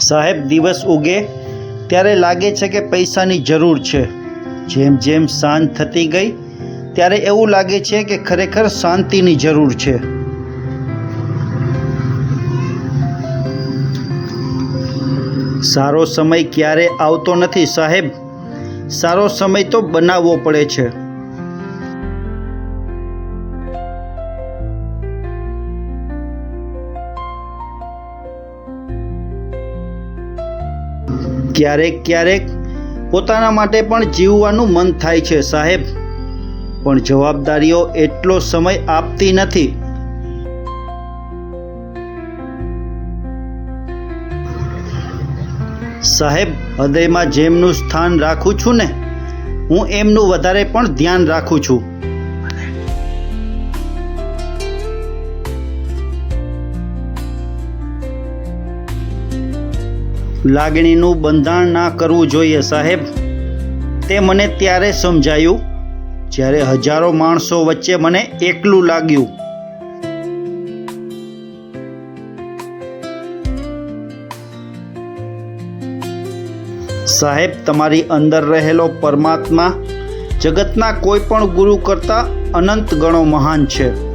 સાહેબ, દિવસ ઉગે ત્યારે લાગે છે કે પૈસાની જરૂર છે. જેમ જેમ સાંજ થતી ગઈ, ત્યારે એવું લાગે છે કે ખરેખર શાંતિની જરૂર છે. સારો સમય ક્યારે આવતો નથી સાહેબ? સારો સમય તો બનાવવો પડે છે. ક્યારેક ક્યારેક પોતાના માટે પણ જીવવાનું મન થાય છે, સાહેબ. પણ જવાબદારીઓ એટલો સમય આપતી નથી. સાહેબ, હૃદયમાં જેમનું સ્થાન રાખું છું ને, હું એમનું વધારે પણ ધ્યાન રાખું છું. લાગણીનું બંધાણ ના કરવું જોઈએ, સાહેબ. તે મને ત્યારે સમજાયું જ્યારે હજારો માણસો વચ્ચે મને એકલું લાગ્યું. સાહેબ, તમારી અંદર રહેલો પરમાત્મા જગતના કોઈ પણ ગુરુ કરતાં અનંત ગણો મહાન છે.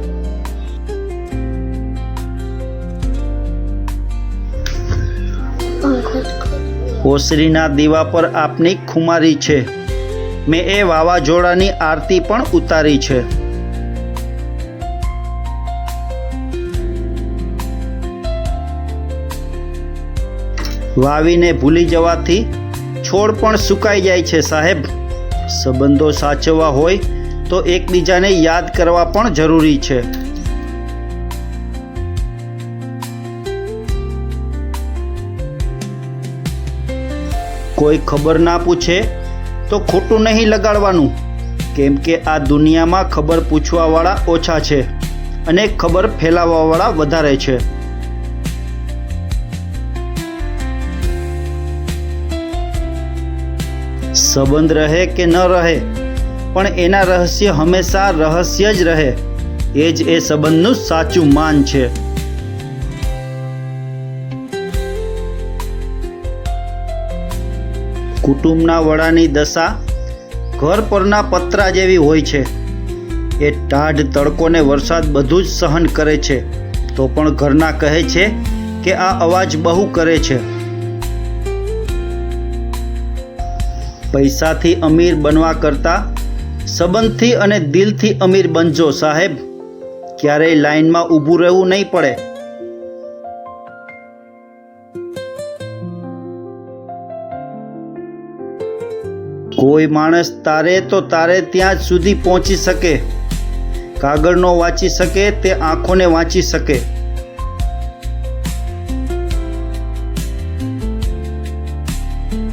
ઓસરીના દીવા પર આપની ખુમારી છે. મેં એ વાવાઝોડાની આરતી પણ ઉતારી છે. વાવીને ભૂલી જવાથી છોડ પણ સુકાઈ જાય છે સાહેબ. સંબંધો સાચવવા હોય તો એકબીજાને યાદ કરવા પણ જરૂરી છે. કોઈ ખબર ના પૂછે તો ખોટું નહીં લગાડવાનું, કેમ કે આ દુનિયામાં ખબર પૂછવાવાળા ઓછા છે અને ખબર ફેલાવવાવાળા વધારે છે. સંબંધ રહે કે ન રહે, પણ એના રહસ્ય હંમેશા રહસ્ય જ રહે. એ જ એ સંબંધનું સાચું માન છે. કુટુંબના વડાની દશા ઘર પરના પતરા જેવી હોય છે. એ ટાઢ તડકો ને વરસાદ બધું જ સહન કરે છે. તો પણ ઘરના કહે છે કે આ અવાજ બહુ કરે છે. પૈસાથી અમીર બનવા કરતાં સંબંધથી અને દિલથી અમીર બનજો સાહેબ. ક્યારેય લાઈનમાં ઊભું રહેવું નહીં પડે. કોઈ માણસ તારે તો તારે ત્યાં સુધી પહોંચી શકે. કાગળનો વાંચી શકે, તે આંખોને વાંચી શકે.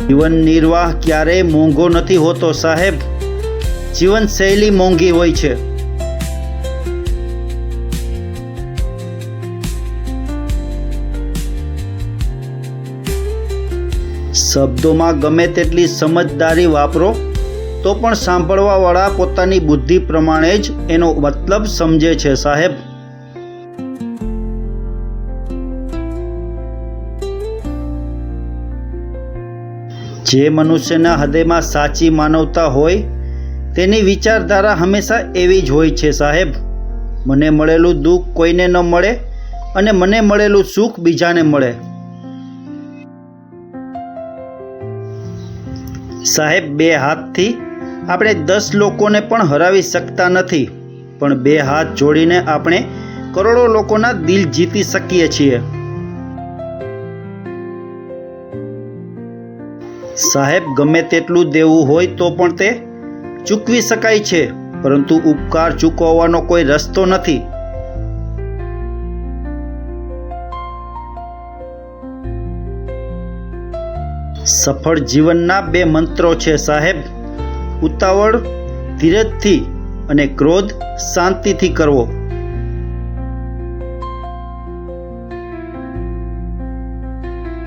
જીવન નિર્વાહ ક્યારેય મોંઘો નથી હોતો સાહેબ. જીવન શૈલી મોંઘી હોય છે. શબ્દોમાં ગમે તેટલી સમજદારી વાપરો, તો પણ સાંભળવાવાળા પોતાની બુદ્ધિ પ્રમાણે જ એનો મતલબ સમજે છે, સાહેબ. જે મનુષ્યના હૃદયમાં સાચી માનવતા હોય, તેની વિચારધારા હંમેશા એવી જ હોય છે, સાહેબ. મને મળેલું દુઃખ કોઈને ન મળે, અને મને મળેલું સુખ બીજાને મળે. સાહેબ, બે હાથથી આપણે દસ લોકોને પણ હરાવી શકતા નથી, પણ બે હાથ જોડીને આપણે કરોડો લોકોના દિલ જીતી શકીએ છીએ. સાહેબ, ગમે તેટલું દેવું હોય તો પણ તે ચૂકવી શકાય છે, પરંતુ ઉપકાર ચૂકવવાનો કોઈ રસ્તો નથી. સફળ જીવનના બે મંત્રો છે સાહેબ. ઉતાવળ, ધીરજથી અને ક્રોધ શાંતિથી કરવો.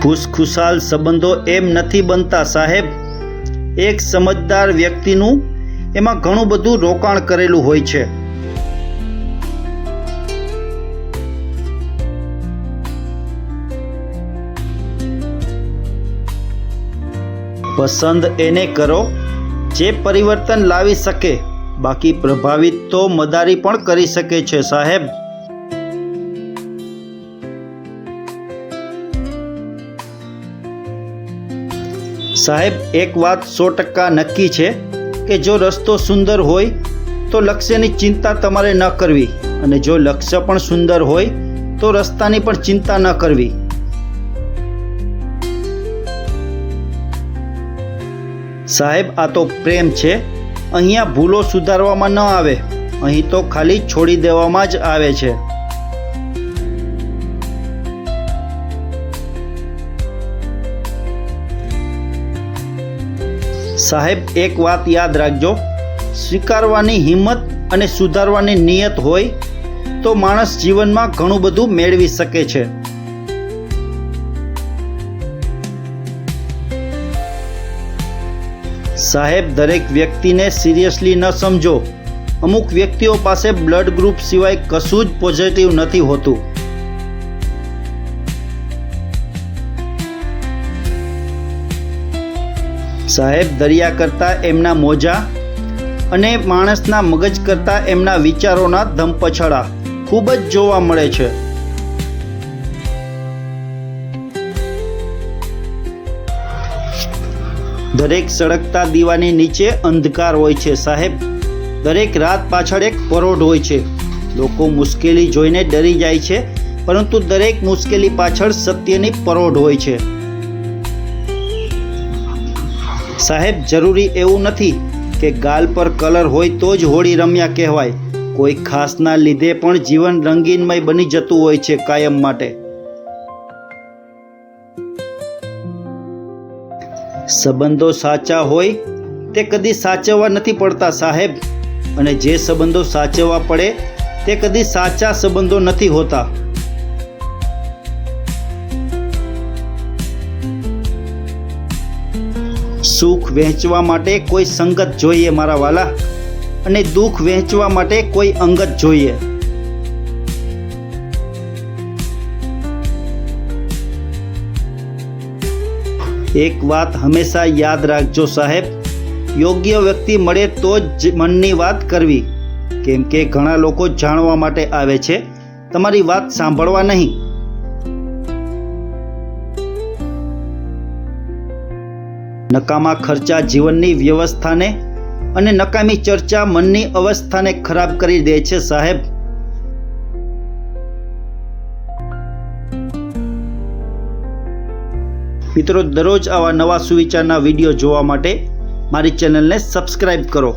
ખુશખુશાલ સંબંધો એમ નથી બનતા સાહેબ. એક સમજદાર વ્યક્તિનું એમાં ઘણું બધું રોકાણ કરેલું હોય છે. પસંદ એને કરો. જે પરિવર્તન લાવી શકે, બાકી પ્રભાવિત તો મદારી પણ કરી શકે છે, સાહેબ. સાહેબ, એક વાત સો ટકા નક્કી છે કે જો રસ્તો સુંદર હોય, તો લક્ષ્યની ચિંતા તમારે ન કરવી. અને જો લક્ષ્ય પણ સુંદર હોય, તો રસ્તાની પણ ચિંતા ન કરવી. સાહેબ, આ તો પ્રેમ છે. અહીંયા ભૂલો સુધારવામાં ન આવે. અહીં તો ખાલી છોડી દેવામાં જ આવે છે. સાહેબ, એક વાત યાદ રાખજો. સ્વીકારવાની હિંમત અને સુધારવાની નિયત હોય તો માણસ જીવનમાં ઘણું બધું મેળવી શકે છે. સાહેબ, દરેક વ્યક્તિને સિરિયસલી ન સમજો. અમુક વ્યક્તિઓ પાસે બ્લડ ગ્રુપ સિવાય કશું જ પોઝિટિવ નથી હોતું. સાહેબ, દરિયા કરતાં એમના મોજા અને માણસના મગજ કરતાં એમના વિચારોના ધમપછડા ખૂબ જ જોવા મળે છે. દરેક સળગતા દીવાની નીચે અંધકાર હોય છે, સાહેબ. દરેક રાત પાછળ એક પરોઢ હોય છે. લોકો મુશ્કેલી જોઈને ડરી જાય છે, પરંતુ દરેક મુશ્કેલી પાછળ સત્યની પરોઢ હોય છે. સાહેબ, જરૂરી એવું નથી કે ગાલ પર કલર હોય તો જ હોળી રમ્યા કહેવાય. કોઈ ખાસના લીધે પણ જીવન રંગીનમય બની જતું હોય છે કાયમ માટે. સંબંધો સાચા હોય તે કદી સાચવવા નથી પડતા સાહેબ. અને જે સંબંધો સાચવવા પડે તે કદી સાચા સંબંધો નથી હોતા. સુખ વહેંચવા માટે કોઈ સંગત જોઈએ મારા વાલા. અને દુઃખ વહેંચવા માટે કોઈ અંગત જોઈએ. એક વાત હંમેશા યાદ રાખજો સાહેબ. યોગ્ય વ્યક્તિ મળે તો જ મનની વાત કરવી. કેમ કે ઘણા લોકો જાણવા માટે આવે છે. તમારી વાત સાંભળવા નહીં. નકામા ખર્ચા જીવનની વ્યવસ્થાને અને નકામી ચર્ચા મનની અવસ્થાને ખરાબ કરી દે છે સાહેબ. મિત્રો દરરોજ આવા નવા સુવિચારના વીડિયો જોવા માટે મારી ચેનલને સબસ્ક્રાઈબ કરો.